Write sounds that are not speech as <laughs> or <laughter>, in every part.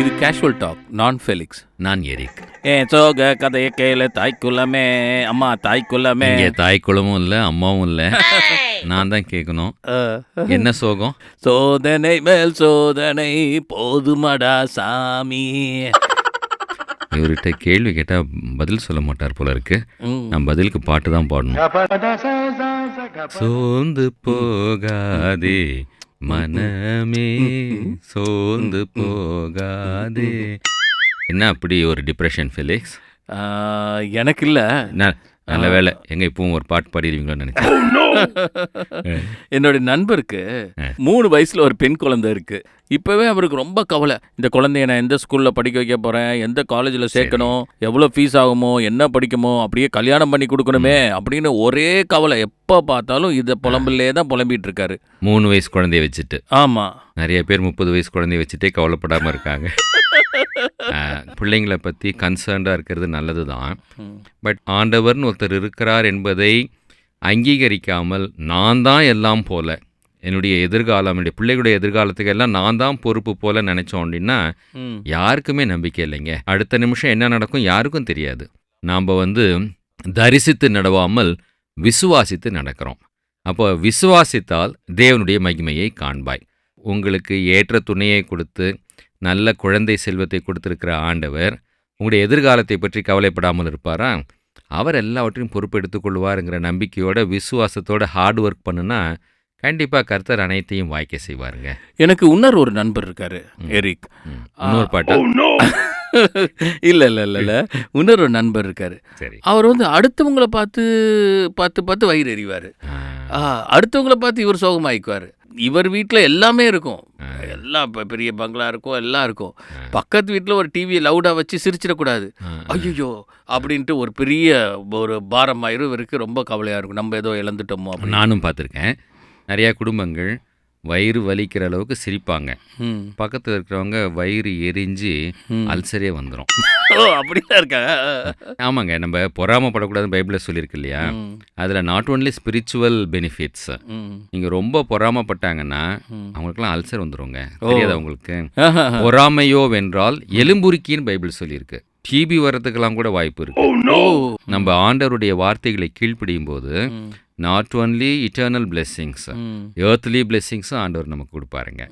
இது casual talk நான் Felix நான் எரிக் ஏ சோக கதையை கேளு தாய்க்குள்ளமே. அம்மா தாய்க்குள்ளமே. இங்கே தாய் குளமும் இல்லை அம்மாவும் இல்லை. நான் தான் கேட்கணும். என்ன சோகம்? சோதனை மேல் சோதனை போதுமடா சாமி. இவர்கிட்ட கேள்வி கேட்டால் பதில் சொல்ல மாட்டார் போல இருக்கு. நான் பதிலுக்கு பாட்டு தான் பாடணும். சோர்ந்து போகாதே மனமே சோர்ந்து போகாதே. என்ன அப்படி ஒரு டிப்ரெஷன் ஃபெலிக்ஸ் எனக்கு இல்ல. ந- நல்ல வேலை எங்க இப்பவும் ஒரு பாட்டு பாடிடுவீங்களோன்னு நினைச்சேன். <laughs> என்னுடைய நண்பருக்கு மூணு வயசுல ஒரு பெண் குழந்தை இருக்கு. இப்பவே அவருக்கு ரொம்ப கவலை. இந்த குழந்தைய நான் எந்த ஸ்கூல்ல படிக்க வைக்க போறேன்? எந்த காலேஜ்ல சேர்க்கணும்? எவ்வளவு ஃபீஸ் ஆகுமோ? என்ன படிக்குமோ? அப்படியே கல்யாணம் பண்ணி கொடுக்கணுமே அப்படின்னு ஒரே கவலை. எப்ப பார்த்தாலும் இத புலம்பிலே தான் புலம்பிட்டு இருக்காரு. மூணு வயசு குழந்தைய வச்சுட்டு. ஆமா. நிறைய பேர் முப்பது வயசு குழந்தைய வச்சுட்டே கவலைப்படாமல் இருக்காங்க. பிள்ளைங்களை பற்றி கன்சர்ன்டாக இருக்கிறது நல்லது தான். பட் ஆண்டவர்னு ஒருத்தர் இருக்கிறார் என்பதை அங்கீகரிக்காமல் நான் தான் எல்லாம் போல. என்னுடைய எதிர்காலம் என்னுடைய பிள்ளைகளுடைய எதிர்காலத்துக்கு எல்லாம் நான் தான் பொறுப்பு போல நினைச்சோம் அப்படின்னா. யாருக்குமே நம்பிக்கை இல்லைங்க. அடுத்த நிமிஷம் என்ன நடக்கும் யாருக்கும் தெரியாது. நாம் வந்து தரிசித்து நடவாமல் விசுவாசித்து நடக்கிறோம். அப்போ விசுவாசித்தால் தேவனுடைய மகிமையை காண்பாய். உங்களுக்கு ஏற்ற துணையை கொடுத்து நல்ல குழந்தை செல்வத்தை கொடுத்திருக்கிற ஆண்டவர் உங்களுடைய எதிர்காலத்தை பற்றி கவலைப்படாமல் இருப்பாரா? அவர் எல்லாவற்றையும் பொறுப்பெடுத்துக் கொள்வாருங்கிற நம்பிக்கையோட விசுவாசத்தோட ஹார்ட் ஒர்க் பண்ணுனா கண்டிப்பாக கர்த்தர் அனைத்தையும் வாய்க்க செய்வாருங்க. எனக்கு இன்னொரு ஒரு நண்பர் இருக்காரு எரிக். இன்னொரு பாட்டா? <laughs> இல்ல இல்ல இல்ல இல்ல. இன்னொரு ஒரு நண்பர் இருக்காரு. சரி. அவர் வந்து அடுத்தவங்கள பார்த்து பார்த்து பார்த்து வயிறு எறிவாரு அடுத்தவங்கள பார்த்து இவர் சோகமாயிக்குவார். இவர் வீட்டில் எல்லாமே இருக்கும். எல்லாம் இப்போ பெரிய பங்களா இருக்கும் எல்லாம் இருக்கும். பக்கத்து வீட்டில் ஒரு டிவியை லவுடாக வச்சு சிரிச்சிடக்கூடாது. ஐயோ அப்படின்ட்டு ஒரு பெரிய ஒரு பாரமாயிரும் இவருக்கு ரொம்ப கவலையாக இருக்கும். நம்ம ஏதோ இழந்துட்டோமோ அப்படின்னு. நானும் பார்த்துருக்கேன். நிறையா குடும்பங்கள் வயிறு வலிக்கிற அளவுக்கு சிரிப்பாங்க. பக்கத்தில் இருக்கிறவங்க வயிறு எரிஞ்சு. அல்சரே வந்துடும் ஓ அப்படிலாம் இருக்கா ஆமாங்க நம்ம பொறாமப்படக்கூடாதுன்னு பைபிளில் சொல்லியிருக்கு இல்லையா. அதில் நாட் ஓன்லி ஸ்பிரிச்சுவல் பெனிஃபிட்ஸ். நீங்கள் ரொம்ப பொறாமப்பட்டாங்கன்னா. அவங்களுக்குலாம் அல்சர் வந்துருங்க ஓ. தெரியாதா உங்களுக்கு ஆஹா. பொறாமையோ வென்றால் எலும்புருக்கின்னு பைபிள் சொல்லியிருக்கு டிபி வர்றதுக்கெல்லாம் கூட வாய்ப்பு இருக்கு ஓ நம்ம ஆண்டவருடைய வார்த்தைகளை கீழ்ப்படியும் போது. Not only eternal blessings. Earthly பிளெஸ்ஸிங்ஸும் ஆண்டவர் நமக்கு கொடுப்பாருங்க.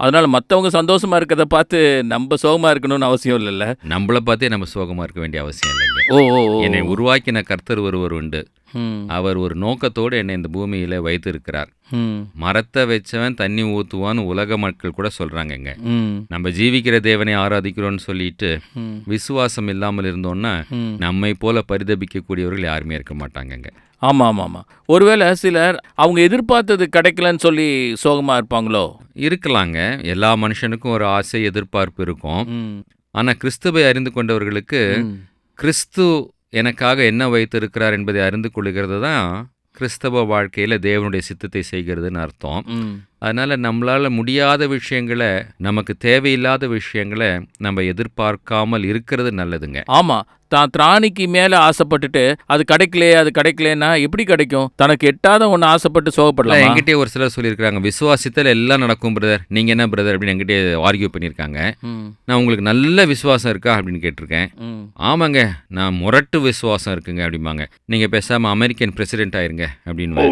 அதனால மற்றவங்க சந்தோஷமா இருக்கிறத பார்த்து நம்ம சோகமா இருக்கணும்னு அவசியம் இல்லைல்ல நம்மளை பார்த்தே நம்ம சோகமாக இருக்க வேண்டிய அவசியம் இல்லைங்க ஓ. என்னை உருவாக்கின கர்த்தர் ஒருவர் உண்டு ம். அவர் ஒரு நோக்கத்தோடு என்னை இந்த பூமியில வைத்திருக்கிறார் ம். மரத்தை வச்சவன் தண்ணி ஊற்றுவான்னு உலக மக்கள் கூட சொல்றாங்கங்க ம். நம்ம ஜீவிக்கிற தேவனை ஆராதிக்கிறோம்னு சொல்லிட்டு ம். விசுவாசம் இல்லாமல் இருந்தோம்னா ம். நம்மை போல பரிதபிக்கக்கூடியவர்கள் யாருமே இருக்க மாட்டாங்கங்க ஆமாம் ஆமாம் ஆமாம் ஒருவேளை சிலர் அவங்க எதிர்பார்த்தது கிடைக்கலன்னு சொல்லி சோகமாக இருப்பாங்களோ இருக்கலாங்க எல்லா மனுஷனுக்கும் ஒரு ஆசை எதிர்பார்ப்பு இருக்கும் ம். ஆனா கிறிஸ்துவை அறிந்து கொண்டவர்களுக்கு. கிறிஸ்து எனக்காக என்ன வைத்திருக்கிறார் என்பதை அறிந்து கொள்கிறது தான் கிறிஸ்தவ வாழ்க்கையில தேவனுடைய சித்தத்தை செய்கிறதுன்னு அர்த்தம். அதனால நம்மளால முடியாத விஷயங்களை நமக்கு தேவையில்லாத விஷயங்களை நம்ம எதிர்பார்க்காமல் இருக்கிறது நல்லதுங்க. ஆமா. தான் திராணிக்கு மேல ஆசைப்பட்டுட்டு அது கிடைக்கலையே அது கிடைக்கலன்னா எப்படி கிடைக்கும்? தனக்கு எட்டாத ஒன்று ஆசைப்பட்டு சோகப்படலாம்? என்கிட்டயே ஒரு சிலர் சொல்லியிருக்காங்க விசுவாசத்தில் எல்லாம் நடக்கும் பிரதர் நீங்க என்ன பிரதர் அப்படின்னு என்கிட்ட ஆர்கியூ பண்ணியிருக்காங்க. நான் உங்களுக்கு நல்ல விசுவாசம் இருக்கா? அப்படின்னு கேட்டிருக்கேன். ஆமாங்க நான் முரட்டு விசுவாசம் இருக்குங்க அப்படிம்பாங்க. நீங்க பேசாம அமெரிக்கன் பிரசிடென்ட் ஆயிருங்க அப்படின்னு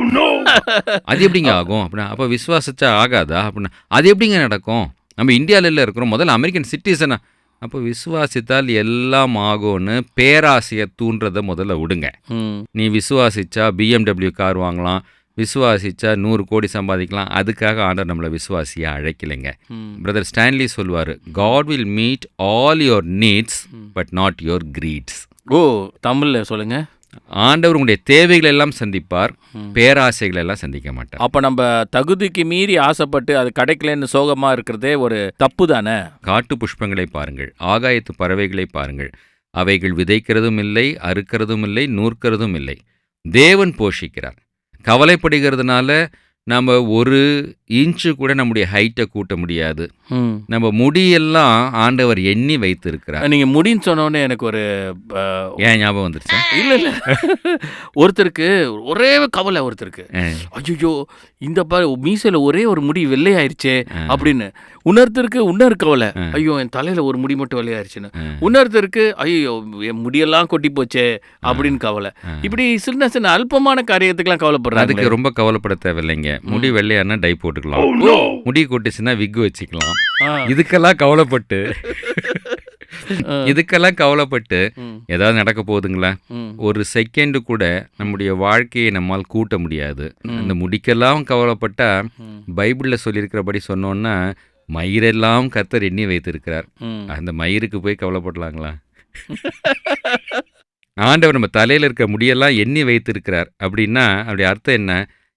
<laughs> அது எப்படிங்க ஆகும்? அப்படின்னா அப்ப விசுவாசிச்சா ஆகாதா? அப்படின்னா அது எப்படிங்க நடக்கும்? நம்ம இந்தியாவில இருக்கிறோம். முதல்ல அமெரிக்கன் சிட்டிசனா அப்போ விசுவாசித்தால் எல்லாம் ஆகும்னு பேராசையை தூண்டுறதை முதல்ல விடுங்க. நீ விசுவாசிச்சா பிஎம்டபிள்யூ கார் வாங்கலாம். விசுவாசிச்சா நூறு கோடி சம்பாதிக்கலாம். அதுக்காக ஆண்டவர் நம்மளை விசுவாசியா அழைக்கலைங்க. பிரதர் ஸ்டான்லி சொல்வார் God will meet all your needs but not your greeds ஓ தமிழ்ல சொல்லுங்க. ஆண்டவர் உங்களுடைய தேவைகள் எல்லாம் சந்திப்பார் பேராசைகள் எல்லாம் சந்திக்க மாட்டார். அப்ப நம்ம தகுதிக்கு மீறி ஆசைப்பட்டு அது கிடைக்கலன்னு சோகமா இருக்கிறதே ஒரு தப்பு தானே? காட்டு புஷ்பங்களை பாருங்கள் ஆகாயத்து பறவைகளை பாருங்கள். அவைகள் விதைக்கிறதும் இல்லை அறுக்கிறதும் இல்லை நூற்கிறதும் இல்லை. தேவன் போஷிக்கிறார். கவலைப்படுகிறதுனால நம்ம ஒரு இன்ச்சு கூட நம்முடைய ஹைட்டை கூட்ட முடியாது. நம்ம முடியெல்லாம் ஆண்டவர் எண்ணி வைத்து இருக்கிறார் நீங்க முடின்னு சொன்ன உடனே எனக்கு ஒரு ஏன் ஞாபகம் வந்துருச்சு? இல்ல இல்ல. ஒருத்தருக்கு ஒரே கவலை ஒருத்தருக்கு. ஐயோ இந்த மீசையில ஒரே ஒரு முடி வெள்ளையாயிருச்சே. அப்படின்னு. இன்னொருத்தருக்கு இன்னொரு கவலை. ஐயோ என் தலையில ஒரு முடி மட்டும் வெள்ளையாயிருச்சுன்னு. ஆ. இன்னொருத்தருக்கு ஐயோ என் முடியெல்லாம் கொட்டி போச்சே அப்படின்னு கவலை. இப்படி சின்ன சின்ன அல்பமான காரியத்துக்கெல்லாம் கவலைப்படுறாங்க அதுக்கு ரொம்ப கவலைப்பட தேவையில்லைங்க. முடி வெள்ளையானா டை போட்டுக்கலாம். முடி கொட்டுச்சுன்னா விக் வச்சுக்கலாம். இதுக்கெல்லாம் கவலைப்பட்டு இதுக்கெல்லாம் கவலைப்பட்டு ஏதாவது நடக்க போகுதுங்களா? ஒரு செகண்டு கூட நம்முடைய வாழ்க்கையை நம்மால் கூட்ட முடியாது. அந்த முடிக்கெல்லாம் கவலைப்பட்டா பைபிளில் சொல்லியிருக்கிறபடி சொன்னோன்னா மயிரெல்லாம் கத்தர் எண்ணி வைத்திருக்கிறார். அந்த மயிருக்கு போய் கவலைப்படலாங்களா? ஆண்டவர் நம்ம தலையில் இருக்க முடியெல்லாம் எண்ணி வைத்திருக்கிறார். அப்படின்னா அப்படி அர்த்தம் என்ன?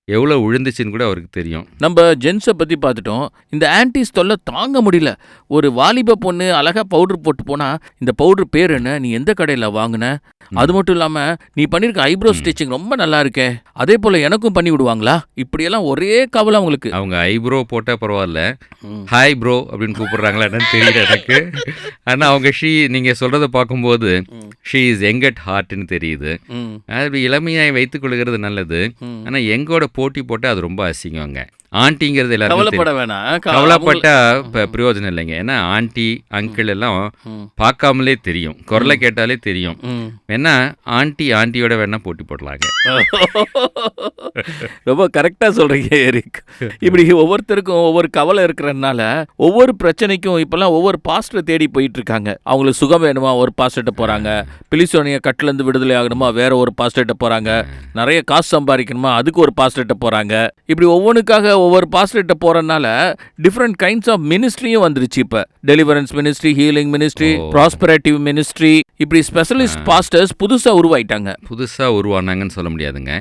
எவ்வளோ விழுந்துச்சுன்னு கூட அவருக்கு தெரியும். நம்ம ஜென்ஸை பற்றி பார்த்துட்டோம். இந்த ஆன்டிஸ் தொல்லை தாங்க முடியல. ஒரு வாலிப பொண்ணு அழகா பவுடர் போட்டு போனா இந்த பவுடர் பேர் என்ன? நீ எந்த கடையில் வாங்கின? அது மட்டும் இல்லாமல் நீ பண்ணியிருக்க ஐப்ரோ ஸ்டிச்சிங் ரொம்ப நல்லா இருக்கே. அதே போல் எனக்கும் பண்ணி விடுவாங்களா? இப்படியெல்லாம் ஒரே கவலை அவங்களுக்கு அவங்க ஐப்ரோ போட்டால் பரவாயில்ல. ஹாய் ப்ரோ அப்படின்னு கூப்பிடுறாங்களா என்னன்னு தெரியல எனக்கு. ஆனால் அவங்க ஷீ நீங்கள் சொல்கிறத பார்க்கும்போது. ஷீ இஸ் எங் அட் ஹார்ட்னு தெரியுது. அது இளமையாய் வைத்துக் கொள்கிறது நல்லது. ஆனால் எங்கோட போட்டி போட்டால் அது ரொம்ப அசிங்கங்க. ஆண்டிங்கிறது எல்லாருக்கும் கவலைப்பட. வேணாம். கவலைப்பட்டா பிரயோஜனம் இல்லைங்க. ஏன்னா ஆண்டி அங்கிள் எல்லாம் பார்க்காமலே தெரியும். குரலை கேட்டாலே தெரியும். வேணா ஆண்டி ஆண்டியோட வேணா போட்டி போடலாங்க. <laughs> ரொம்ப கரெக்டாக சொல்கிறீங்க எரிக். இப்படி ஒவ்வொருத்தருக்கும் ஒவ்வொரு கவலை இருக்கிறதுனால ஒவ்வொரு பிரச்சனைக்கும் இப்போல்லாம் ஒவ்வொரு பாஸ்டரை தேடி போயிட்டு இருக்காங்க அவங்களுக்கு சுகம் வேணுமா? ஒரு பாஸ்டர்கிட்ட போகிறாங்க பிலிசோனிய கட்டிலேருந்து விடுதலை ஆகணுமா? வேற ஒரு பாஸ்டர்கிட்ட போகிறாங்க நிறைய காசு சம்பாதிக்கணுமா? அதுக்கு ஒரு பாஸ்டர்கிட்ட போகிறாங்க இப்படி ஒவ்வொன்றுக்காக ஒவ்வொரு பாஸ்டர்கிட்ட போகிறனால டிஃப்ரெண்ட் கைண்ட்ஸ் ஆஃப் மினிஸ்ட்ரியும் வந்துருச்சு இப்போ. Deliverance ministry healing ministry. Prosperity ministry இப்படி ஸ்பெஷலிஸ்ட் பாஸ்டர்ஸ் புதுசாக உருவாயிட்டாங்க. புதுசாக உருவானாங்கன்னு சொல்ல முடியாதுங்க.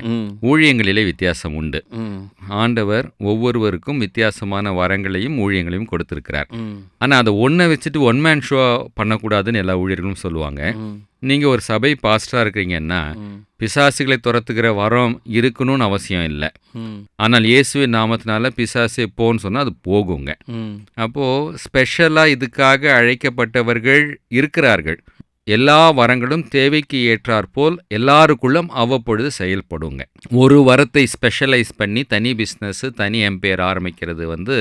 ஊழியங்களிலே வித்தியாசம் உண்டு. ஆண்டவர் ஒவ்வொருவருக்கும் வித்தியாசமான வரங்களையும் ஊழியங்களையும் கொடுத்திருக்கிறார். ஆனால் அதை ஒன்றை வச்சுட்டு ஒன் மேன் ஷோ பண்ணக்கூடாதுன்னு எல்லா ஊழியர்களும் சொல்லுவாங்க. நீங்கள் ஒரு சபை பாஸ்டராக இருக்கிறீங்கன்னா பிசாசுகளை துரத்துகிற வரம் இருக்கணும்னு அவசியம் இல்லை. ஆனால் இயேசுவின் நாமத்தினால பிசாசே போன்னு சொன்னால் அது போகுங்க. அப்போது ஸ்பெஷலாக இதுக்காக அழைக்கப்பட்டவர்கள் இருக்கிறார்கள். எல்லா வரங்களும் தேவைக்கு ஏற்றாற்போல் எல்லாருக்குள்ளும் அவ்வப்பொழுது செயல்படுங்க. ஒரு வரத்தை ஸ்பெஷலைஸ் பண்ணி தனி பிஸ்னஸ் தனி எம்பையர் ஆரம்பிக்கிறது வந்து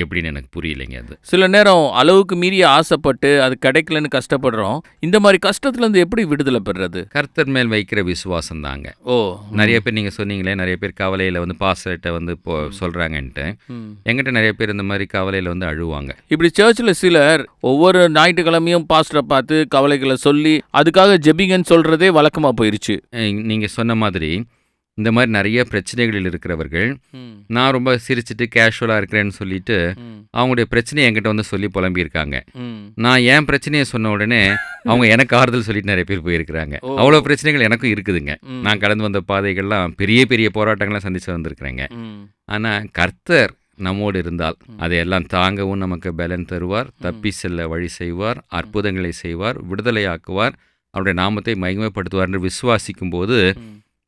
எப்படின்னு எனக்கு புரியலைங்க அது. சில நேரம் அளவுக்கு மீறி ஆசைப்பட்டு அது கிடைக்கலன்னு கஷ்டப்படுறோம். இந்த மாதிரி கஷ்டத்துல இருந்து எப்படி விடுதலை பெறுறது? கர்த்தர் மேல் வைக்கிற விசுவாசம் தாங்க ஓ. நிறைய பேர் நீங்கள் சொன்னீங்களே நிறைய பேர் கவலையில் வந்து பாஸ்டர்கிட்ட வந்து இப்போ சொல்கிறாங்கன்ட்டு. எங்கிட்ட நிறைய பேர் இந்த மாதிரி கவலையில் வந்து அழுவாங்க. இப்படி சர்ச்சில் சிலர் ஒவ்வொரு ஞாயிற்றுக்கிழமையும் பாஸ்டரை பார்த்து கவலைகளை சொல்லி அதுக்காக ஜெபிங்கன்னு சொல்றதே வழக்கமா போயிருச்சு. நீங்கள் சொன்ன மாதிரி இந்த மாதிரி நிறைய பிரச்சனைகளில் இருக்கிறவர்கள் நான் ரொம்ப சிரிச்சிட்டு கேஷுவலாக இருக்கிறேன்னு சொல்லிட்டு அவங்களுடைய பிரச்சனையை என்கிட்ட வந்து சொல்லி புலம்பியிருக்காங்க. நான் என் பிரச்சனையை சொன்ன உடனே அவங்க எனக்கு ஆறுதல் சொல்லிட்டு நிறைய பேர் போயிருக்கிறாங்க. அவ்வளோ பிரச்சனைகள் எனக்கும் இருக்குதுங்க. நான் கடந்து வந்த பாதைகள்லாம் பெரிய பெரிய போராட்டங்கள்லாம் சந்திச்சு வந்திருக்கிறேங்க. ஆனால் கர்த்தர் நம்மோடு இருந்தால். அதையெல்லாம் தாங்கவும் நமக்கு பலன் தருவார் தப்பி செல்ல வழி செய்வார் அற்புதங்களை செய்வார் விடுதலையாக்குவார். அவருடைய நாமத்தை மகிமைப்படுத்துவார் என்று விசுவாசிக்கும் போது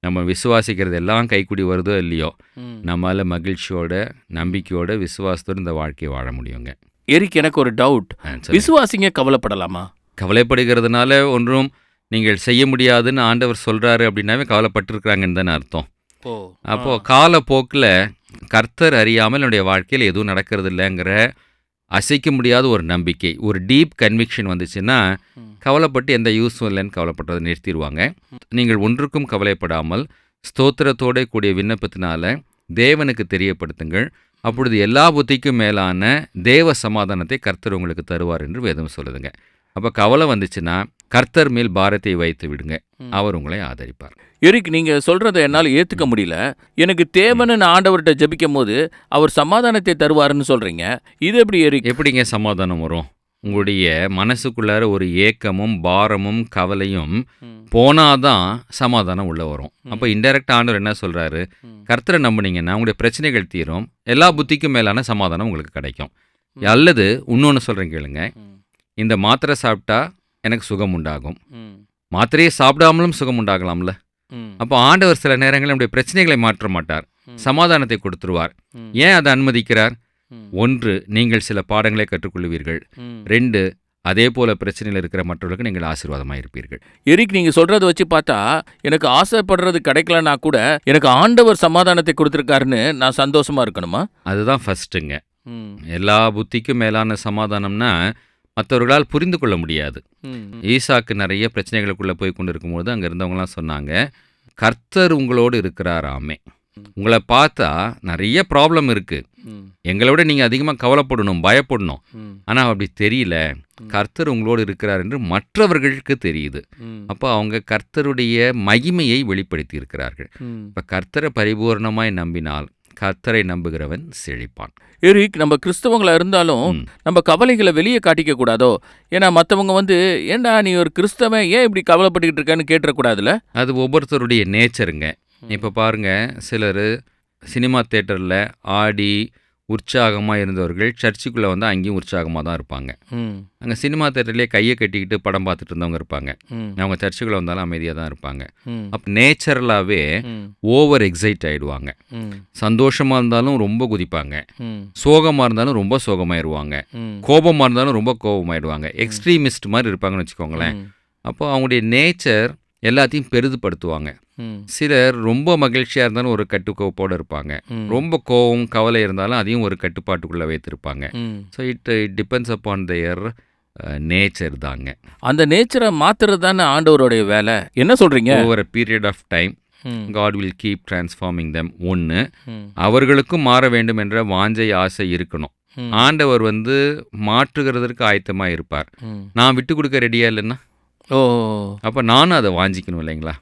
நம்ம விசுவாசிக்கிறது எல்லாம் கைக்குடி வருதோ இல்லையோ ம். நம்மால மகிழ்ச்சியோட நம்பிக்கையோட விசுவாசத்தோட இந்த வாழ்க்கையை வாழ முடியுங்க. எரிக் எனக்கு ஒரு டவுட். விசுவாசிங்க கவலைப்படலாமா? கவலைப்படுகிறதுனால ஒன்றும் நீங்கள் செய்ய முடியாதுன்னு ஆண்டவர் சொல்றாரு அப்படின்னாவே கவலைப்பட்டிருக்கிறாங்கன்னு தானே அர்த்தம். ஓ அப்போ காலப்போக்கில் கர்த்தர் அறியாமல் என்னுடைய வாழ்க்கையில் எதுவும் நடக்கிறது இல்லைங்கிற அசைக்க முடியாத ஒரு நம்பிக்கை ஒரு டீப் கன்விக்ஷன் வந்துச்சுன்னா. கவலைப்பட்டு எந்த யூஸும் இல்லைன்னு கவலைப்படுறதை நிறுத்திடுவாங்க. நீங்கள் ஒன்றுக்கும் கவலைப்படாமல் ஸ்தோத்திரத்தோட கூடிய விண்ணப்பத்தினால தேவனுக்கு தெரியப்படுத்துங்கள். அப்பொழுது எல்லா புத்திக்கும் மேலான தேவ சமாதானத்தை கர்த்தர் உங்களுக்கு தருவார் என்று வேதம் சொல்லுதுங்க. அப்போ கவலை வந்துச்சுன்னா கர்த்தர் மேல் பாரத்தை வைத்து விடுங்க. அவர் உங்களை ஆதரிப்பார். எரிக் நீங்க சொல்றதை என்னால் ஏத்துக்க முடியல. எனக்கு தேவன்னு நான் ஆண்டவர்கிட்ட ஜெபிக்கும் போது அவர் சமாதானத்தை தருவாருன்னு சொல்றீங்க. இது எப்படி எரிக்? எப்படிங்க சமாதானம் வரும்? உங்களுடைய மனசுக்குள்ளார ஒரு ஏக்கமும் பாரமும் கவலையும் போனாதான் சமாதானம் உள்ள வரும். அப்போ இன்டெரக்ட் ஆண்டவர் என்ன சொல்றாரு? கர்த்தரை நம்புனீங்கன்னா உங்களுடைய பிரச்சனைகள் தீரும். எல்லா புத்திக்கும் மேலான சமாதானம் உங்களுக்கு கிடைக்கும். அல்லது இன்னொன்று சொல்கிறேன் கேளுங்க. இந்த மாத்திரை சாப்பிட்டா எனக்கு சுகம் உண்டாகும் மாத்திரையை சாப்பிடாமலும் சுகம் உண்டாகலாம்ல அப்போ ஆண்டவர் சில நேரங்களில் நம்முடைய பிரச்சனைகளை மாற்ற மாட்டார். சமாதானத்தை கொடுத்துருவார். ஏன் அதை அனுமதிக்கிறார். ஒன்று நீங்கள் சில பாடங்களை கற்றுக்கொள்வீர்கள். ரெண்டு அதே போல பிரச்சனையில் இருக்கிற மற்றவர்களுக்கு நீங்கள் ஆசீர்வாதமாக இருப்பீர்கள். எரிக் நீங்க சொல்றத வச்சு பார்த்தா எனக்கு ஆசைப்படுறது கிடைக்கலனா கூட எனக்கு ஆண்டவர் சமாதானத்தை கொடுத்துருக்காருன்னு நான் சந்தோஷமா இருக்கணுமா? அதுதான் ஃபஸ்ட்டுங்க ம். எல்லா புத்திக்கும் மேலான சமாதானம்னா மற்றவர்களால் புரிந்து கொள்ள முடியாது. ஈசாக்கு நிறைய பிரச்சனைகளுக்குள்ளே போய் கொண்டு இருக்கும்போது அங்கே இருந்தவங்களாம் சொன்னாங்க கர்த்தர் உங்களோடு இருக்கிறாராமே உங்களை பார்த்தா நிறைய ப்ராப்ளம் இருக்குது ம். எங்களை விட நீங்கள் அதிகமாக கவலைப்படணும் பயப்படணும். ஆனால் அப்படி தெரியல கர்த்தர் உங்களோடு இருக்கிறார் என்று மற்றவர்களுக்கு தெரியுது. அப்போ அவங்க கர்த்தருடைய மகிமையை வெளிப்படுத்தி இருக்கிறார்கள். இப்போ கர்த்தரை பரிபூர்ணமாய் நம்பினால் கர்த்தரை நம்புகிறவன் செழிப்பான். எரிக் நம்ம கிறிஸ்தவங்களா இருந்தாலும். நம்ம கவலைகளை வெளியே காட்டிக்க கூடாதோ? ஏன்னா மற்றவங்க வந்து ஏன்டா நீ ஒரு கிறிஸ்தவன் ஏன் இப்படி கவலைப்பட்டுக்கிட்டு இருக்கேன்னு கேட்டுறக்கூடாதுல்ல? அது ஒவ்வொருத்தருடைய நேச்சருங்க. இப்போ பாருங்க சிலர் சினிமா தேட்டரில் ஆடி உற்சாகமாக இருந்தவர்கள் சர்ச்சுக்குள்ளே வந்து அங்கேயும் உற்சாகமாக தான் இருப்பாங்க. அங்கே சினிமா தேட்டர்லேயே கையை கட்டிக்கிட்டு படம் பார்த்துட்டு இருந்தவங்க இருப்பாங்க. அவங்க சர்ச்சுக்குள்ளே வந்தாலும் அமைதியாக தான் இருப்பாங்க. அப்போ நேச்சுரலாகவே. ஓவர் எக்ஸைட் ஆகிடுவாங்க. சந்தோஷமாக இருந்தாலும் ரொம்ப குதிப்பாங்க. சோகமாக இருந்தாலும் ரொம்ப சோகமாயிருவாங்க ம். கோபமாக இருந்தாலும் ரொம்ப கோபமாயிடுவாங்க எக்ஸ்ட்ரீமிஸ்ட் மாதிரி இருப்பாங்கன்னு வச்சுக்கோங்களேன் ம். அப்போ அவங்களுடைய நேச்சர் எல்லாத்தையும் பெரிதுபடுத்துவாங்க. சிலர் ரொம்ப மகிழ்ச்சியாக இருந்தாலும் ஒரு கட்டுக்கோப்போடு இருப்பாங்க. ரொம்ப கோவம் கவலை இருந்தாலும் அதையும் ஒரு கட்டுப்பாட்டுக்குள்ளே வைத்திருப்பாங்க. So it it depends upon their nature தாங்க அந்த நேச்சரை மாத்துறது தானே ஆண்டவருடைய வேலை என்ன சொல்றீங்க over a period of time. God will keep transforming them ஒன்று. அவர்களுக்கும் மாற வேண்டும் என்ற வாஞ்சை ஆசை இருக்கணும். ஆண்டவர் வந்து மாற்றுகிறதற்கு ஆயத்தமாக இருப்பார். நான் விட்டு கொடுக்க ரெடியா இல்லைன்னா ஓ அப்போ நானும் அதை வாஞ்சிக்கணும் இல்லைங்களா.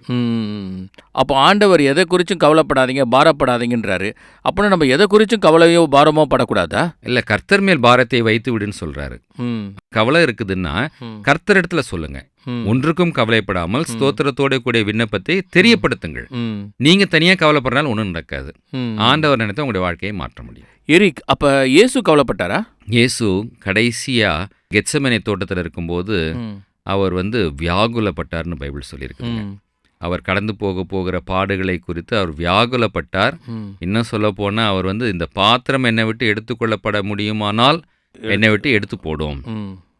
அப்போ ஆண்டவர் எதை குறிச்சும் கவலைப்படாதீங்க பாரப்படாதீங்கன்றாரு அப்படின்னா நம்ம எதை குறிச்சும் கவலையோ பாரமோ படக்கூடாதா இல்லை கர்த்தர் மேல் பாரத்தை வைத்து விடுன்னு சொல்றாரு. கவலை இருக்குதுன்னா. கர்த்தர் இடத்துல சொல்லுங்க. ஒன்றுக்கும் கவலைப்படாமல் ஸ்தோத்திரத்தோட கூடிய விண்ணப்பத்தை தெரியப்படுத்துங்கள். நீங்க தனியா கவலைப்படுறனால ஒன்றும் நடக்காது. ஆண்டவர் நினைத்தா உங்களுடைய வாழ்க்கையை மாற்ற முடியும் எரிக் அப்ப இயேசு கவலைப்பட்டாரா இயேசு கடைசியா கெத்சமனை தோட்டத்தில் இருக்கும்போது. அவர் வந்து வியாகுலப்பட்டார்னு பைபிள் சொல்லியிருக்கு. அவர் கடந்து போக போகிற பாடுகளை குறித்து அவர் வியாகுலப்பட்டார். இன்னும் சொல்ல போனா அவர் வந்து இந்த பாத்திரம் என்னை விட்டு எடுத்துக்கொள்ளப்பட முடியுமானால் என்னை விட்டு எடுத்து போடும்.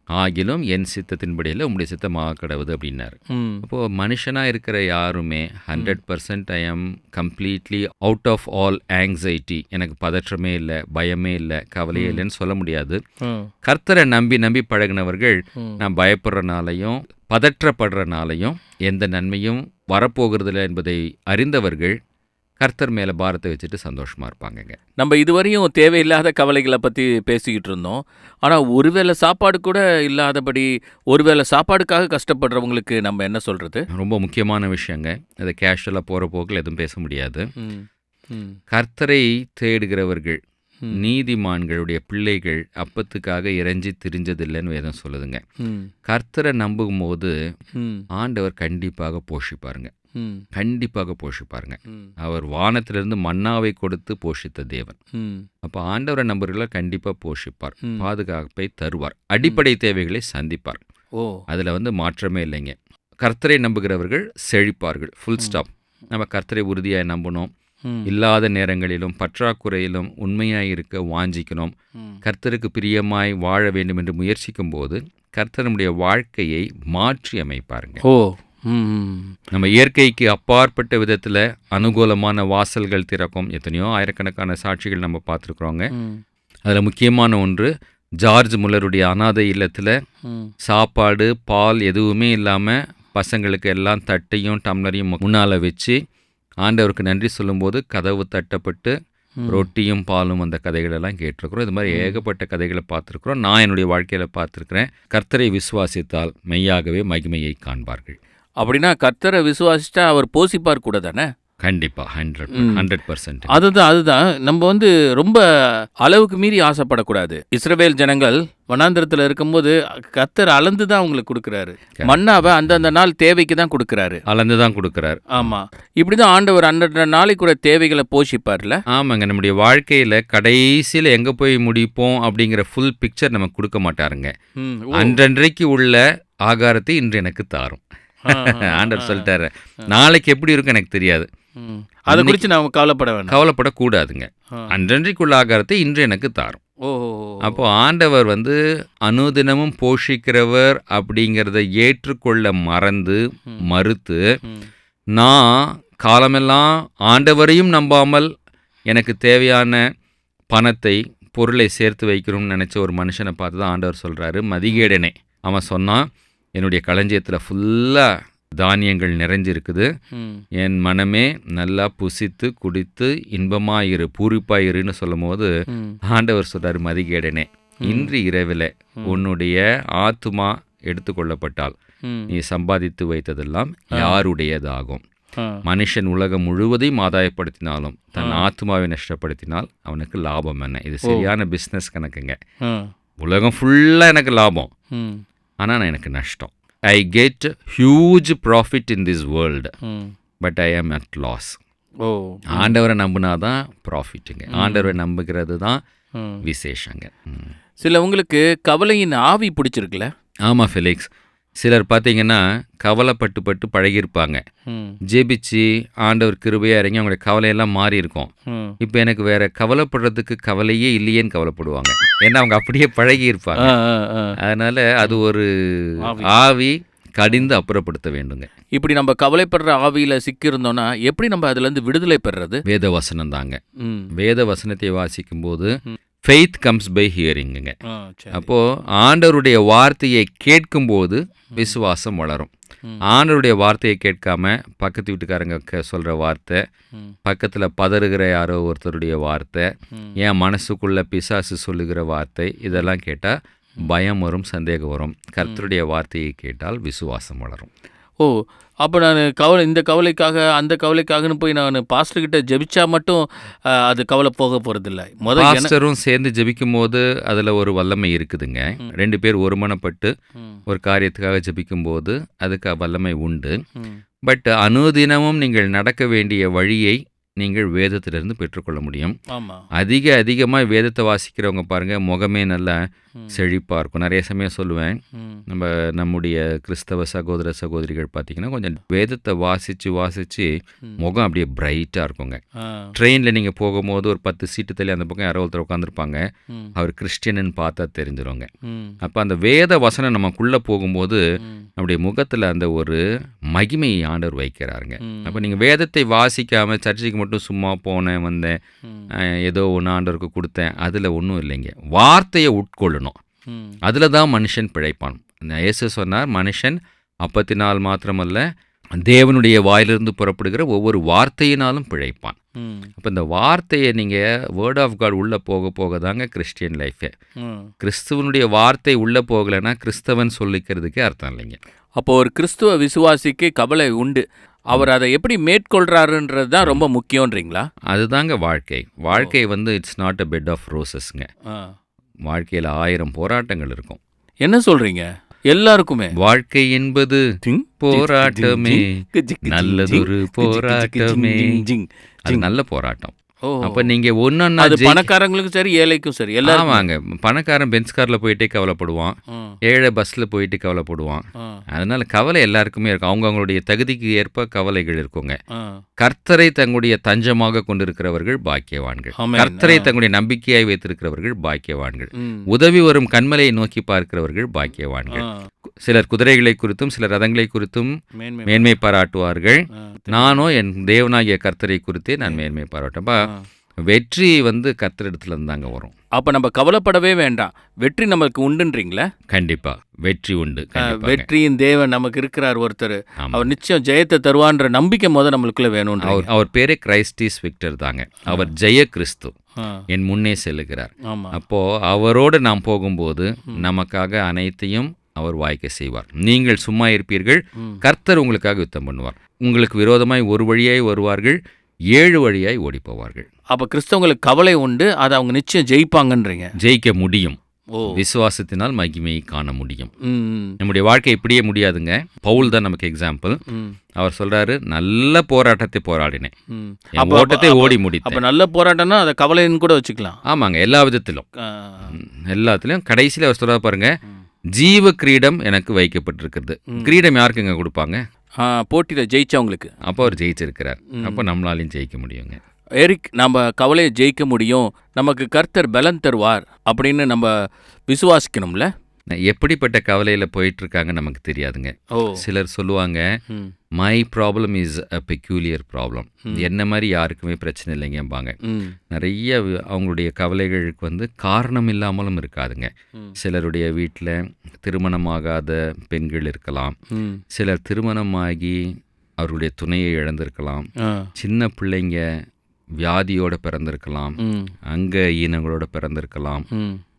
ஆகிலும் என் சித்தத்தின்படியில் உங்களுடைய சித்தமாக கிடவுது அப்படின்னாரு. அப்போது மனுஷனாக இருக்கிற யாருமே hundred percent I am completely out of all anxiety எனக்கு பதற்றமே இல்லை பயமே இல்லை கவலையே இல்லைன்னு சொல்ல முடியாது. கர்த்தரை நம்பி நம்பி பழகினவர்கள். நான் பயப்படுறனாலையும் பதற்றப்படுறனாலையும் எந்த நன்மையும் வரப்போகிறதில்ல என்பதை அறிந்தவர்கள் கர்த்தர் மேலே பாரத்தை வச்சுட்டு சந்தோஷமா இருப்பாங்கங்க. நம்ம இதுவரையும் தேவையில்லாத கவலைகளை பற்றி பேசிக்கிட்டு இருந்தோம். ஆனால் ஒருவேளை சாப்பாடு கூட இல்லாதபடி ஒருவேளை சாப்பாடுக்காக கஷ்டப்படுறவங்களுக்கு நம்ம என்ன சொல்கிறது ரொம்ப முக்கியமான விஷயங்க. அதை கேஷுவலாக போகிற போக்கில் எதுவும் பேச முடியாது. கர்த்தரை தேடுகிறவர்கள். நீதிமான்களுடைய பிள்ளைகள் அப்பத்துக்காக இறைஞ்சி திரிஞ்சதில்லைன்னு வேதம் சொல்லுதுங்க. கர்த்தரை நம்பும்போது ம். ஆண்டவர் கண்டிப்பாக போஷிப்பாருங்க. கண்டிப்பாக போஷிப்பாருங்க. அவர் வானத்திலிருந்து மன்னாவை கொடுத்து போஷித்த தேவன். ம். அப்போ ஆண்டவரை நம்புறவர்களை கண்டிப்பாக போஷிப்பார். பாதுகாப்பை தருவார். அடிப்படை தேவைகளை சந்திப்பார். ஓ. அதில் வந்து மாற்றமே இல்லைங்க. கர்த்தரை நம்புகிறவர்கள் செழிப்பார்கள். ஃபுல் ஸ்டாப் நம்ம கர்த்தரை உறுதியாக நம்பணும் இல்லாத நேரங்களிலும் பற்றாக்குறையிலும் உண்மையாய் இருக்க வாஞ்சிக்கணும் கர்த்தருக்கு பிரியமாய் வாழ வேண்டும் என்று முயற்சிக்கும் போது கர்த்தர் நம்முடைய வாழ்க்கையை மாற்றி அமைப்பாருங்க ஓ. நம்ம இயற்கைக்கு அப்பாற்பட்ட விதத்தில் அனுகூலமான வாசல்கள் திறக்கும். எத்தனையோ ஆயிரக்கணக்கான சாட்சிகள் நம்ம பார்த்துருக்குறோங்க. அதில் முக்கியமான ஒன்று ஜார்ஜ் முல்லருடைய அனாதை இல்லத்தில் சாப்பாடு பால் எதுவுமே இல்லாமல் பசங்களுக்கு எல்லாம் தட்டையும் டம்ளரையும் முன்னால் வச்சு ஆண்டவருக்கு நன்றி சொல்லும்போது கதவு தட்டப்பட்டு. ரொட்டியும் பாலும் அந்த கதைகளெல்லாம் கேட்டிருக்கிறோம். இது மாதிரி ஏகப்பட்ட கதைகளை பார்த்துருக்குறோம். நான் என்னுடைய வாழ்க்கையில் பார்த்துருக்குறேன். கர்த்தரை விசுவாசித்தால் மெய்யாகவே மகிமையை காண்பார்கள். அப்படின்னா கர்த்தரை விசுவாசிச்சா அவர் போசிப்பார் கூட தானே? கண்டிப்பாக ஹண்ட்ரட். ஹண்ட்ரட் பர்சன்ட் அதுதான் அதுதான். நம்ம வந்து ரொம்ப அளவுக்கு மீறி ஆசைப்படக்கூடாது. இஸ்ரவேல் ஜனங்கள் வனாந்திரத்தில் இருக்கும்போது கர்த்தர் அளந்து தான் அவங்களுக்கு கொடுக்குறாரு. மன்னாவை அந்தந்த நாள் தேவைக்கு தான் கொடுக்குறாரு. அளந்து தான் கொடுக்குறார். ஆமா. இப்படிதான் ஆண்டவர் அந்தந்த நாளைக்கு கூட தேவைகளை போஷிப்பார்ல? ஆமாங்க நம்முடைய வாழ்க்கையில் கடைசியில் எங்கே போய் முடிப்போம் அப்படிங்கிற ஃபுல் பிக்சர் நமக்கு கொடுக்க மாட்டாருங்க. அன்றன்றைக்கு உள்ள ஆகாரத்தை இன்று எனக்கு தாரும். ஆ, ஆ, ஆண்டவர் ஆ. சொல்லிட்டாரு. நாளைக்கு எப்படி இருக்கும் எனக்கு தெரியாது. அதை குறித்து நாம கவலைப்பட வேணாம். கவலைப்படக்கூடாதுங்க. அன்றன்றைக்குள்ள ஆகாரத்தை இன்று எனக்கு தாரும். ஓ அப்போ ஆண்டவர் வந்து அனுதினமும் போஷிக்கிறவர் அப்படிங்கிறத ஏற்றுக்கொள்ள மறந்து மறுத்து. நான் காலமெல்லாம் ஆண்டவரையும் நம்பாமல் எனக்கு தேவையான பணத்தை பொருளை சேர்த்து வைக்கணும்னு நினச்ச ஒரு மனுஷனை பார்த்து தான் ஆண்டவர் சொல்கிறாரு மதிகேடனே. அவன் சொன்னான் என்னுடைய களஞ்சியத்தில் ஃபுல்லாக தானியங்கள் நிறைஞ்சிருக்குது. என் மனமே நல்லா புசித்து குடித்து இன்பமாயிரு பூரிப்பாயிருன்னு சொல்லும் போது. ஆண்டவர் சொல்றாரு மதிகேடனே இன்று இரவில் உன்னுடைய ஆத்துமா எடுத்துக்கொள்ளப்பட்டால். நீ சம்பாதித்து வைத்ததெல்லாம் யாருடையதாகும். மனுஷன் உலகம் முழுவதையும் ஆதாயப்படுத்தினாலும் தன் ஆத்மாவை நஷ்டப்படுத்தினால் அவனுக்கு லாபம் என்ன இது சரியான பிஸ்னஸ் கணக்குங்க. உலகம் ஃபுல்லாக எனக்கு லாபம். ஆனால் எனக்கு நஷ்டம். I get huge profit in this world. But I am at loss ஓ. ஆண்டவரை நம்பினாதான் ப்ராஃபிட்டுங்க ஆண்டவரை நம்புகிறது தான். விசேஷங்க. ம். சிலவங்களுக்கு கவலையின் ஆவி பிடிச்சிருக்குல்ல? ஆமாம் ஃபெலிக்ஸ் சிலர் பார்த்தீங்கன்னா கவலைப்பட்டு பட்டு பழகியிருப்பாங்க. ஜெபிச்சு ஆண்டவர் கிருபையாக இறங்கி அவங்களுடைய கவலையெல்லாம் மாறி இருக்கும். இப்போ எனக்கு வேற கவலைப்படுறதுக்கு கவலையே இல்லையேன்னு கவலைப்படுவாங்க ஏன்னா அவங்க அப்படியே பழகி இருப்பாங்க. அதனால அது ஒரு ஆவி. கடிந்து அப்புறப்படுத்த வேண்டுங்க இப்படி நம்ம கவலைப்படுற ஆவியில சிக்கியிருந்தோம்னா எப்படி நம்ம அதுல இருந்து விடுதலை பெறுறது வேத வசனம் தாங்க ம். வேத வசனத்தை வாசிக்கும்போது ஃபெய்த் கம்ஸ் பை ஹியரிங்குங்க ஆ, சரி. அப்போ ஆண்டவருடைய வார்த்தையை கேட்கும்போது விசுவாசம் வளரும் ம். ஆண்டவருடைய வார்த்தையை கேட்காம பக்கத்து வீட்டுக்காரங்க சொல்ற வார்த்தை. பக்கத்துல பதறுகிற யாரோ ஒருத்தருடைய வார்த்தை. என் மனசுக்குள்ள பிசாசு சொல்லுகிற வார்த்தை இதெல்லாம் கேட்டா பயம் வரும் சந்தேகம் வரும் கர்த்தருடைய வார்த்தையை கேட்டால் விசுவாசம் வளரும் ஓ அப்போ நான் கவலை இந்த கவலைக்காக அந்த கவலைக்காகன்னு போய் நான் பாஸ்டர் கிட்ட ஜெபிச்சா மட்டும் அது கவலை போக போறதில்ல முதல் பாஸ்டரும் சேர்ந்து ஜெபிக்கும் போது அதுல ஒரு வல்லமை இருக்குதுங்க ரெண்டு பேர் ஒருமனப்பட்டு. ஒரு காரியத்துக்காக ஜெபிக்கும் போது அதுக்கு வல்லமை உண்டு. பட் அனுதினமும் நீங்கள் நடக்க வேண்டிய வழியை நீங்கள் வேதத்திலிருந்து பெற்றுக்கொள்ள முடியும் அதிக அதிகமாக வேதத்தை வாசிக்கிறவங்க பாருங்க முகமே நல்லா. செழிப்பாக இருக்கும் நிறைய சமயம் சொல்லுவேன். நம்ம நம்முடைய கிறிஸ்தவ சகோதர சகோதரிகள் பார்த்தீங்கன்னா கொஞ்சம் வேதத்தை வாசித்து வாசித்து முகம் அப்படியே பிரைட்டாக இருக்குங்க. ட்ரெயினில் நீங்கள் போகும்போது ஒரு பத்து சீட்டு தள்ளி அந்த பக்கம் யாரோ ஒருத்தர் உட்காந்துருப்பாங்க. அவர் கிறிஸ்டியன்னு பார்த்தா தெரிஞ்சிருவாங்க. அப்போ அந்த வேத வசனம் நமக்குள்ளே போகும்போது. நம்முடைய முகத்தில் அந்த ஒரு மகிமையை ஆண்டவர் வைக்கிறாருங்க. அப்போ நீங்கள் வேதத்தை வாசிக்காமல் சர்ச்சைக்கு மட்டும் சும்மா போனேன் வந்தேன் ஏதோ ஒன்று ஆண்டவருக்கு கொடுத்தேன் அதில் ஒன்றும் இல்லைங்க வார்த்தையை உட்கொள்ளணும். அதில் தான் மனுஷன் பிழைப்பான். இயேசு சொன்னார் மனுஷன் அப்பத்தினால் மாத்திரமல்ல தேவனுடைய வாயிலிருந்து புறப்படுகிற ஒவ்வொரு வார்த்தையினாலும் பிழைப்பான். அப்போ இந்த வார்த்தையை நீங்கள் வேர்ட் ஆஃப் காட் உள்ளே போக போக தாங்க கிறிஸ்டியன் லைஃபே. கிறிஸ்துவனுடைய வார்த்தை உள்ளே போகலைன்னா கிறிஸ்தவன் சொல்லிக்கிறதுக்கே அர்த்தம் இல்லைங்க. அப்போ ஒரு கிறிஸ்துவ விசுவாசிக்கு கவலை உண்டு. அவர் அதை எப்படி மேற்கொள்றாருன்றது தான் ரொம்ப முக்கியன்றீங்களா அதுதாங்க வாழ்க்கை. வாழ்க்கை வந்து it's not a bed of ரோசஸ்ங்க. வாழ்க்கையில் ஆயிரம் போராட்டங்கள் இருக்கும் என்ன சொல்றீங்க எல்லாருக்குமே வாழ்க்கை என்பது போராட்டமே நல்லதொரு போராட்டமே அது. நல்ல போராட்டம். அப்ப நீங்க ஒன்னொன்னா அது பணக்காரங்களுக்கும் சரி ஏழைக்கும் சரி எல்லாரும் ஆமாங்க பணக்காரன் பென்ஸ் கார்ல போயிட்டே கவலைப்படுவான். ஏழை பஸ்ல போயிட்டு கவலைப்படுவான். அதனால கவலை எல்லாருக்குமே இருக்கும் அவங்க அவங்களுடைய தகுதிக்கு ஏற்ப கவலைகள் இருக்குங்க. கர்த்தரை தங்களுடைய தஞ்சமாக கொண்டிருக்கிறவர்கள் பாக்கியவான்கள். கர்த்தரை தங்களுடைய நம்பிக்கையாய் வைத்திருக்கிறவர்கள் பாக்கியவான்கள். உதவி வரும் கண்மலையை நோக்கி பார்க்கிறவர்கள் பாக்கியவான்கள். சிலர் குதிரைகளை குறித்தும் சிலர் ரதங்களை குறித்தும் மேன்மை பாராட்டுவார்கள். ஆ. நானோ என் தேவனாகிய கர்த்தரை குறித்தே நான் மேன்மை பாராட்டப்பா. வெற்றி வந்து கர்த்தரிடத்துல இருந்தாங்க வரும். அப்ப நம்ம கவலைப்படவே வேண்டாம். வெற்றி நமக்கு உண்டுன்றீங்களா? கண்டிப்பா. வெற்றி உண்டு. வெற்றியின் தேவன் நமக்கு இருக்கிறார் ஒருத்தர். அவர் நிச்சயம் ஜெயத்தை தருவான்ற நம்பிக்கை முத நம்மளுக்குள்ள வேணும்ன்ற அவர் அவர் பேரே கிரைஸ்டிஸ் விக்டர் தாங்க. அவர் ஜெய கிறிஸ்து. என் முன்னே செல்லுகிறார். அப்போ அவரோடு நாம் போகும்போது நமக்காக அனைத்தையும் அவர் வாய்க்க செய்வார். நீங்கள் சும்மா இருப்பீர்கள். கர்த்தர் உங்களுக்காக யுத்தம் பண்ணுவார். உங்களுக்கு விரோதமாய் ஒரு வழியாய் வருவார்கள் ஏழு வழியாய் ஓடி போவார்கள் அப்ப கிறிஸ்தவங்களுக்கு கவலை உண்டு அதை அவங்க நிச்சயம் ஜெயிப்பாங்கன்றீங்க. ஜெயிக்க முடியும். விசுவாசத்தினால் மகிமையை காண முடியும். நம்முடைய வாழ்க்கை இப்படியே முடியாதுங்க. பவுல் தான் நமக்கு எக்ஸாம்பிள் அவர் சொல்றாரு நல்ல போராட்டத்தை போராடினேன். அப்ப- ஓட்டத்தை அப்ப- ஓடி அப்ப முடித்தேன் நல்ல போராட்டம்னா அதை கவலைன்னு கூட வச்சுக்கலாம். ஆமாங்க எல்லா விதத்திலும். எல்லாத்துலயும் கடைசியில் அவர் சொல்றா பாருங்க ஜீவ கிரீடம் எனக்கு வைக்கப்பட்டிருக்கிறது. கிரீடம் யாருக்குங்க கொடுப்பாங்க? போட்டியில ஜெயிச்சவங்களுக்கு. அப்போ அவர் ஜெயிச்சிருக்கிறார். அப்போ நம்மளாலையும் ஜெயிக்க முடியுங்க. எரிக் நம்ம கவலையை ஜெயிக்க முடியும். நமக்கு கர்த்தர் பலன் தருவார் அப்படின்னு நம்ம விசுவாசிக்கணும்ல? எப்படிப்பட்ட கவலையில் போயிட்டு இருக்காங்க நமக்கு தெரியாதுங்க. சிலர் சொல்லுவாங்க ம். Problem is a peculiar problem என்ன மாதிரி யாருக்குமே பிரச்சனை இல்லைங்கம்பாங்க. நிறைய அவங்களுடைய கவலைகளுக்கு வந்து காரணம் இல்லாமலும் இருக்காதுங்க. சிலருடைய வீட்டில் திருமணமாகாத பெண்கள் இருக்கலாம். சிலர் திருமணமாகி அவர்களுடைய துணையை இழந்திருக்கலாம். சின்ன பிள்ளைங்க வியாதியோட பிறந்திருக்கலாம். அங்க ஈனங்களோட பிறந்திருக்கலாம்.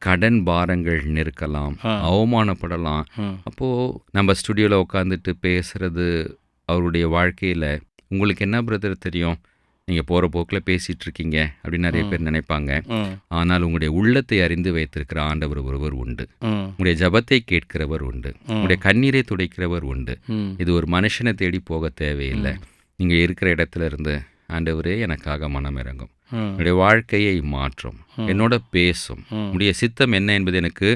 கடன் பாரங்கள் நெருக்கலாம் அவமானப்படலாம். அப்போது நம்ம ஸ்டுடியோவில் உட்காந்துட்டு பேசுறது அவருடைய வாழ்க்கையில் உங்களுக்கு என்ன பிரதர் தெரியும்? நீங்கள் போகிற போக்கில் பேசிகிட்டு இருக்கீங்க அப்படின்னு நிறைய பேர் நினைப்பாங்க. ஆனால் உங்களுடைய உள்ளத்தை அறிந்து வைத்திருக்கிற ஆண்டவர் ஒருவர் உண்டு. உங்களுடைய ஜபத்தை கேட்கிறவர் உண்டு. உங்களுடைய கண்ணீரை துடைக்கிறவர் உண்டு. இது ஒரு மனுஷனை தேடி போக தேவையில்லை. நீங்கள் இருக்கிற இடத்துல இருந்து ஆண்டவரே எனக்காக மனம் இறங்கும் என்னுடைய வாழ்க்கையை மாற்றும். என்னோட பேசும். உடைய சித்தம் என்ன என்பது எனக்கு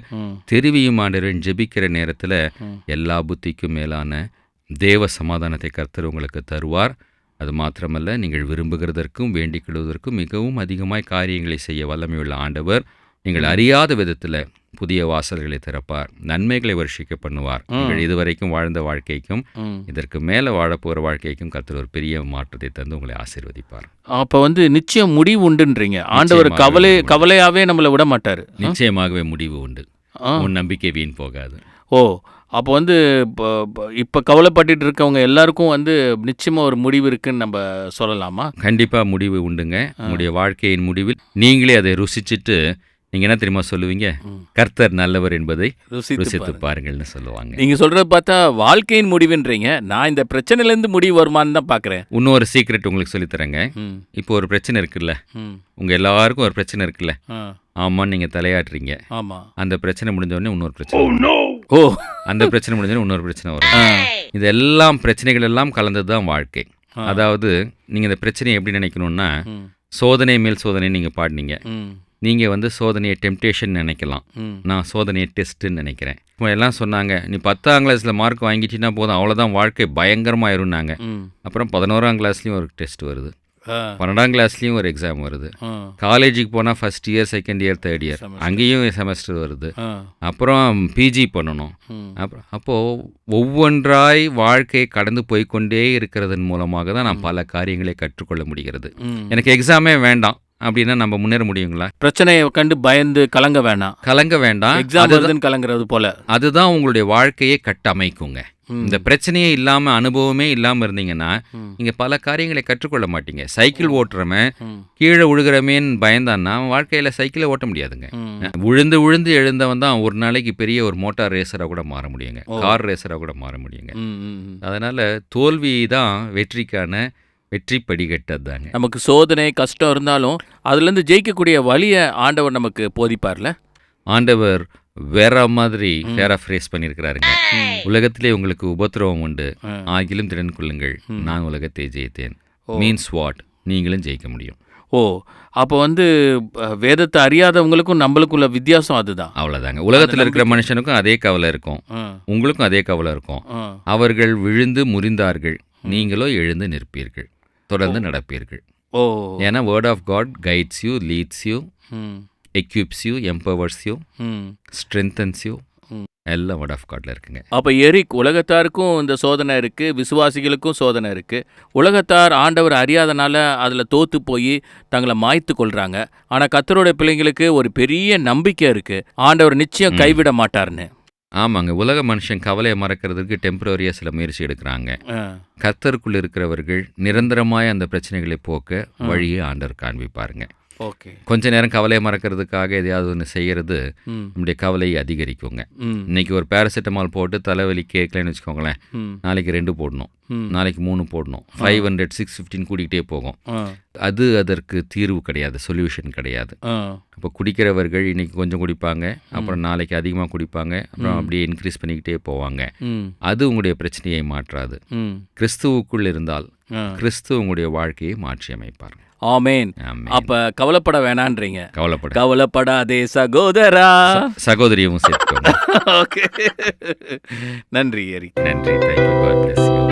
தெரிவியும் ஆண்டவரன் ஜெபிக்கிற நேரத்தில் எல்லா புத்திக்கும் மேலான தேவ சமாதானத்தை கர்த்தர் உங்களுக்கு தருவார். அது மாத்திரமல்ல நீங்கள் விரும்புகிறதற்கும் வேண்டிக் கொள்வதற்கும் மிகவும் அதிகமாய் காரியங்களை செய்ய வல்லமையுள்ள ஆண்டவர். நீங்கள் அறியாத விதத்தில் புதிய வாசல்களை திறப்பார். நன்மைகளை வருஷிக்க பண்ணுவார் நீங்கள் இதுவரைக்கும் வாழ்ந்த வாழ்க்கைக்கும் இதற்கு மேலே வாழப்போகிற வாழ்க்கைக்கும் கர்த்தர் ஒரு பெரிய மாற்றத்தை தந்து உங்களை ஆசீர்வதிப்பார். அப்ப வந்து நிச்சயம் முடிவு உண்டுன்றீங்க. ஆண்டவர் நிச்சயமாக கவலை. கவலையாவே நம்மளை விட மாட்டாரு. நிச்சயமாகவே முடிவு உண்டு. உன் நம்பிக்கை வீண் போகாது. ஓ அப்போ வந்து இப்போ இப்போ கவலைப்பட்டுட்டு இருக்கவங்க எல்லாருக்கும் வந்து நிச்சயமா ஒரு முடிவு இருக்குன்னு நம்ம சொல்லலாமா? கண்டிப்பாக முடிவு உண்டுங்க. உங்களுடைய வாழ்க்கையின் முடிவில் நீங்களே அதை ருசிச்சிட்டு நீங்கள் என்ன தெரியுமா சொல்லுவீங்க? கர்த்தர் நல்லவர் என்பதை ருசித்து பாருங்கள்னு சொல்லுவாங்க. நீங்க சொல்றத பார்த்தா வாழ்க்கையின் முடிவுன்றீங்க. நான் இந்த பிரச்சனையில இருந்து முடிவு வருமான்னு தான் பாக்குறேன் இன்னொரு சீக்ரெட் உங்களுக்கு சொல்லித்தரேங்க. இப்போ ஒரு பிரச்சனை இருக்குல்ல? உங்கள் எல்லாருக்கும் ஒரு பிரச்சனை இருக்குல்ல? ஆ. ஆமான்னு நீங்கள் தலையாட்டுறீங்க. ஆமா. அந்த பிரச்சனை முடிஞ்ச உடனே இன்னொரு பிரச்சனை வரும். ஓ. அந்த பிரச்சனை முடிஞ்ச உடனே இன்னொரு பிரச்சனை வரும். இது எல்லாம் பிரச்சனைகள் எல்லாம் கலந்தது தான் வாழ்க்கை. அதாவது நீங்கள் இந்த பிரச்சனையை எப்படி நினைக்கணும்னா சோதனை மேல் சோதனை நீங்கள் பாடினீங்க. நீங்கள் வந்து சோதனையை டெம்டேஷன் நினைக்கலாம். நான் சோதனையை டெஸ்ட்டுன்னு நினைக்கிறேன். இப்போ எல்லாம் சொன்னாங்க நீ பத்தாம் கிளாஸில் மார்க் வாங்கிட்டீங்கன்னா போதும் அவ்வளோதான் வாழ்க்கை பயங்கரமாயிரும்னாங்க. ம். அப்புறம் பதினோராம் கிளாஸ்லேயும் ஒரு டெஸ்ட் வருது. பன்னெண்டாம் கிளாஸ்லேயும் ஒரு எக்ஸாம் வருது. காலேஜுக்கு போனால் first year second year third year. அங்கேயும் செமஸ்டர் வருது. அப்புறம் பிஜி பண்ணணும். அப்புறம் அப்போது ஒவ்வொன்றாய் வாழ்க்கை கடந்து போய்க்கொண்டே இருக்கிறதன் மூலமாக தான் நான் பல காரியங்களை கற்றுக்கொள்ள முடிகிறது. எனக்கு எக்ஸாமே வேண்டாம். அப்படின்னா நம்ம முன்னேற முடியுங்களா? பிரச்சனையை கண்டு பயந்து கலங்க வேணாம். கலங்க வேண்டாம். எக்ஸாம் கலங்குறது போல. அதுதான் உங்களுடைய வாழ்க்கையை கட்டமைக்குங்க. இந்த பிரச்சனையே இல்லாமல் அனுபவமே இல்லாமல் இருந்தீங்கன்னா ம். நீங்கள் பல காரியங்களை கற்றுக்கொள்ள மாட்டீங்க. சைக்கிள் ஓட்டுறவன் கீழே விழுகிறமேன்னு பயந்தான்னா வாழ்க்கையில் சைக்கிளை ஓட்ட முடியாதுங்க. விழுந்து விழுந்து எழுந்தவன் தான் ஒரு நாளைக்கு பெரிய ஒரு மோட்டார் ரேசராக கூட மாற முடியுங்க. கார் ரேசராக கூட மாற முடியுங்க. அதனால் தோல்வி தான் வெற்றிக்கான வெற்றி படிக்கட்டது தாங்க. நமக்கு சோதனை கஷ்டம் இருந்தாலும் அதுலேருந்து ஜெயிக்கக்கூடிய வழியை ஆண்டவர் நமக்கு போதிப்பார்ல? ஆண்டவர் வேற மாதிரி பேராஃப்ரேஸ் பண்ணியிருக்கிறாருங்க. உலகத்திலே உங்களுக்கு உபத்திரவம் உண்டு. ஆகிலும் திறன் கொள்ளுங்கள். நான் உலகத்தை ஜெயித்தேன். மீன்ஸ் வாட் நீங்களும் ஜெயிக்க முடியும். ஓ அப்போ வந்து வேதத்தை அறியாதவங்களுக்கும் நம்மளுக்குள்ள வித்தியாசம் அதுதான். அவ்வளோதாங்க உலகத்தில் இருக்கிற மனுஷனுக்கும் அதே கவலை இருக்கும். உங்களுக்கும் அதே கவலை இருக்கும். அவர்கள் விழுந்து முறிந்தார்கள். நீங்களோ எழுந்து நிற்பீர்கள். தொடர்ந்து நடப்பீர்கள். ஓ. ஏன்னா word of God guides you leads you equips you empowers you strengthens you. எல்லாம் வேர்ட் ஆஃப் காட்ல இருக்குங்க. அப்போ எரிக் உலகத்தாருக்கும் இந்த சோதனை இருக்கு விசுவாசிகளுக்கும் சோதனை இருக்கு. உலகத்தார் ஆண்டவர் அறியாதனால அதில் தோத்து போய் தங்களை மாய்த்து கொள்றாங்க. ஆனால் கத்தருடைய பிள்ளைங்களுக்கு ஒரு பெரிய நம்பிக்கை இருக்கு. ஆண்டவர் நிச்சயம் கைவிட மாட்டார்னு ஆமாங்க. உலக மனுஷன் கவலையை மறக்கிறதுக்கு டெம்பரரியாக சில முயற்சி எடுக்கிறாங்க. ஆ, கர்த்தருக்குள் இருக்கிறவர்கள் நிரந்தரமாய் அந்த பிரச்சனைகளை போக்க வழியை ஆண்டவர் காண்பிப்பாருங்க. ஓகே. கொஞ்ச நேரம் கவலையை மறக்கிறதுக்காக எதையாவது ஒன்று செய்யறது ம். நம்முடைய கவலையை அதிகரிக்குங்க. இன்னைக்கு ஒரு பேராசிட்டமால் போட்டு தலைவலி கேட்கலன்னு வச்சுக்கோங்களேன். நாளைக்கு ரெண்டு போடணும். நாளைக்கு மூணு போடணும். ஃபைவ் ஹண்ட்ரட் சிக்ஸ் ஃபிஃப்டின் கூட்டிகிட்டே போகும். அது அதற்கு தீர்வு கிடையாது சொல்யூஷன் கிடையாது. அப்போ குடிக்கிறவர்கள் இன்னைக்கு கொஞ்சம் குடிப்பாங்க அப்புறம் நாளைக்கு அதிகமாக குடிப்பாங்க அப்புறம் அப்படியே இன்க்ரீஸ் பண்ணிக்கிட்டே போவாங்க. அது உங்களுடைய பிரச்சனையை மாற்றாது. கிறிஸ்துவுக்குள் இருந்தால். கிறிஸ்து உங்களுடைய வாழ்க்கையை மாற்றி அமைப்பார் ஆமேன். அப்ப கவலைப்பட வேணான்றீங்க. கவலைப்பட. கவலைப்படாதே சகோதரா. சகோதரியவும் சேர்த்துக்கோங்க. <laughs> ஓகே நன்றி எரி நன்றி. தேங்க்யூ